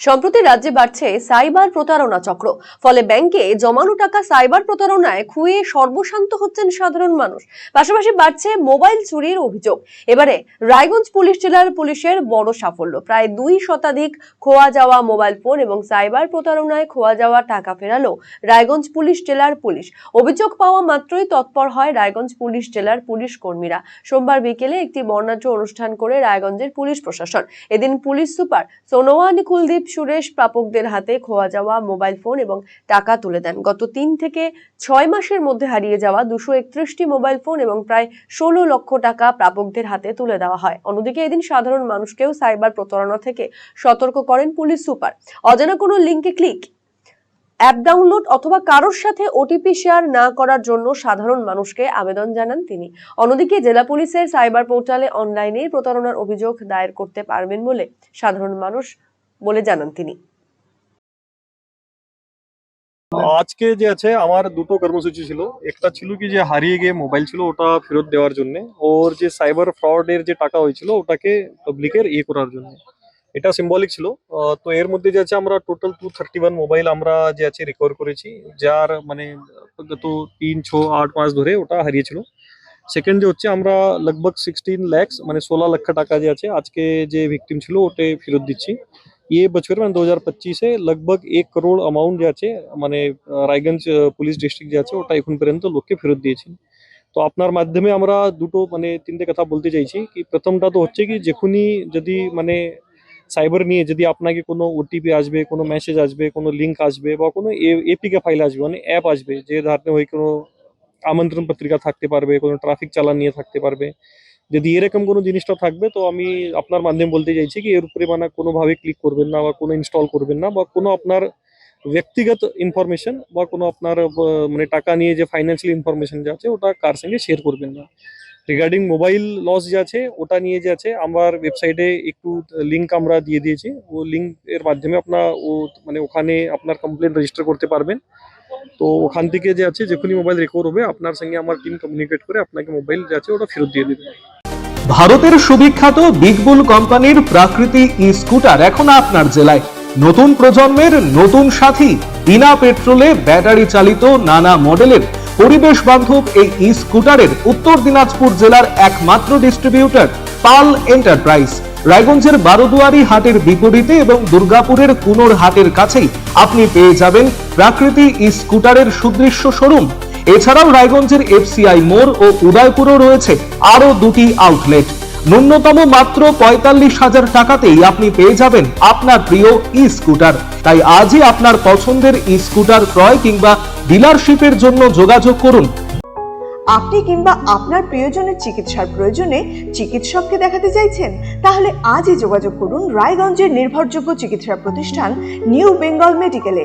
সম্প্রতি রাজ্যে বাড়ছে সাইবার প্রতারণা চক্র। ফলে ব্যাংকে জমানো টাকা সাইবার প্রতারণায় খুয়ে সর্বশান্ত হচ্ছেন সাধারণ মানুষ। পাশাপাশি বাড়ছে মোবাইল চুরির অভিযোগ। এবারে রায়গঞ্জ পুলিশ জেলার পুলিশের বড় সাফল্য। প্রায় দুই শতাধিক খোয়া যাওয়া মোবাইল ফোন এবং সাইবার প্রতারণায় খোয়া যাওয়া টাকা ফেরালো রায়গঞ্জ পুলিশ জেলার পুলিশ। অভিযোগ পাওয়া মাত্রই তৎপর হয় রায়গঞ্জ পুলিশ জেলার পুলিশ কর্মীরা। সোমবার বিকেলে একটি বর্ণাঢ্য অনুষ্ঠান করে রায়গঞ্জের পুলিশ প্রশাসন। এদিন পুলিশ সুপার সোনোয়ান কুলদীপ সুরেশ প্রাপকদের হাতে খোয়া যাওয়া মোবাইল ফোন এবং টাকা তুলে দেন। গত তিন থেকে ছয় মাসের মধ্যে হারিয়ে যাওয়া দুশো একত্রিশটি মোবাইল ফোন এবং প্রায় ষোলো লক্ষ টাকা প্রাপকদের হাতে তুলে দেওয়া হয়। অন্যদিকে এদিন সাধারণ মানুষকেও সাইবার প্রতারণা থেকে সতর্ক করেন পুলিশ সুপার। অজানা কোনো লিঙ্কে ক্লিক, অ্যাপ ডাউনলোড অথবা কারোর সাথে ওটিপি শেয়ার না করার জন্য সাধারণ মানুষকে আবেদন জানান তিনি। অন্যদিকে জেলা পুলিশের সাইবার পোর্টালে অনলাইনে প্রতারণার অভিযোগ দায়ের করতে পারবেন বলে সাধারণ মানুষ বলে জানান তিনি। আজকে যে আছে, আমার দুটো কর্মসূচি ছিল। একটা ছিল কি যে হারিয়ে গিয়ে মোবাইল ছিল, ওটা ফেরত দেওয়ার জন্য। ওর যে সাইবার ফ্রডের যে টাকা হয়েছিল, ওটাকে পাবলিকের ইয়ে করার জন্য। এটা সিম্বলিক ছিল। তো এর মধ্যে যে আছে, আমরা total two thirty one mobile আমরা যে আছে রিকভার করেছি। যার মানে গত তিন, ছ, আট মাস ধরে ওটা হারিয়েছিল। সেকেন্ড যে হচ্ছে, আমরা লগভগ সিক্সটিন ল্যাক্স মানে ষোলো লক্ষ টাকা যে আছে, আজকে যে ভিকটিম ছিল ওটা ফেরত দিচ্ছি। बছর মানে দু হাজার পঁচিশে লগভগ এক করোড় অ্যামাউন্ট যে আছে মানে রায়গঞ্জ পুলিশ ডিস্ট্রিক্ট যে আছে ওটা এখন পর্যন্ত লোককে ফেরত দিয়েছি তো আপনার মাধ্যমে আমরা দুটো মানে তিনটে কথা বলতে চাইছি কি প্রথমটা তো হচ্ছে কি যখনই যদি মানে সাইবার নিয়ে যদি আপনাকে কোনো ওটিপি আসবে কোনো মেসেজ আসবে কোনো লিঙ্ক আসবে বা কোনো এপিকে ফাইল আসবে মানে অ্যাপ আসবে যে ধরনের ওই কোনো আমন্ত্রণ পত্রিকা থাকতে পারবে কোনো ট্রাফিক চালান নিয়ে থাকতে পারবে যদি এরকম কোনো জিনিসটা থাকবে, তো আমি আপনার মাধ্যমে বলতে চাইছি কি, এর উপরে মানে কোনোভাবে ক্লিক করবেন না বা কোনো ইনস্টল করবেন না বা কোনো আপনার ব্যক্তিগত ইনফরমেশন বা কোনো আপনার মানে টাকা নিয়ে যে ফাইন্যান্সিয়াল ইনফরমেশন যে আছে, ওটা কার সঙ্গে শেয়ার করবেন না। রিগার্ডিং মোবাইল লস যে আছে, ওটা নিয়ে যে আছে, আমার ওয়েবসাইটে একটু লিঙ্ক আমরা দিয়ে দিয়েছি। ও লিঙ্ক এর মাধ্যমে আপনার ও মানে ওখানে আপনার কমপ্লেন রেজিস্টার করতে পারবেন। তো ওখান থেকে যে আছে, যখনই মোবাইল রিকভার হবে, আপনার সঙ্গে আমার টিম কমিউনিকেট করে আপনাকে মোবাইল যে আছে, ওটা ফেরত দিয়ে দেবে। ভারতের সুবিখ্যাত বিগবুল কোম্পানির প্রাকৃতি ই স্কুটার এখন আপনার জেলায়। নতুন প্রজন্মের নতুন সাথী বিনা পেট্রোলে ব্যাটারি চালিত নানা মডেলের পরিবেশ বান্ধব এই ই স্কুটারের উত্তর দিনাজপুর জেলার একমাত্র ডিস্ট্রিবিউটর পাল এন্টারপ্রাইজ রায়গঞ্জের বারোদুয়ারি হাটের বিপরীতে এবং দুর্গাপুরের কুনোর হাটের কাছেই আপনি পেয়ে যাবেন প্রাকৃতি ই স্কুটারের সুদৃশ্য শোরুম। এছাড়াও রায়গঞ্জের এফসিআই মোড় ও উদয়পুরও রয়েছে আরও দুটি আউটলেট ন্যূনতম মাত্র পঁয়তাল্লিশ হাজার টাকাতেই আপনি পেয়ে যাবেন আপনার প্রিয় ই স্কুটার তাই আজই আপনার পছন্দের ই স্কুটার ক্রয় কিংবা ডিলারশিপের জন্য যোগাযোগ করুন। আপনি কিংবা আপনার প্রিয়জনের চিকিৎসার প্রয়োজনে চিকিৎসককে দেখাতে চাইছেন? তাহলে আজই যোগাযোগ করুন রায়গঞ্জের নির্ভরযোগ্য চিকিৎসা প্রতিষ্ঠান নিউ বেঙ্গল মেডিকেলে।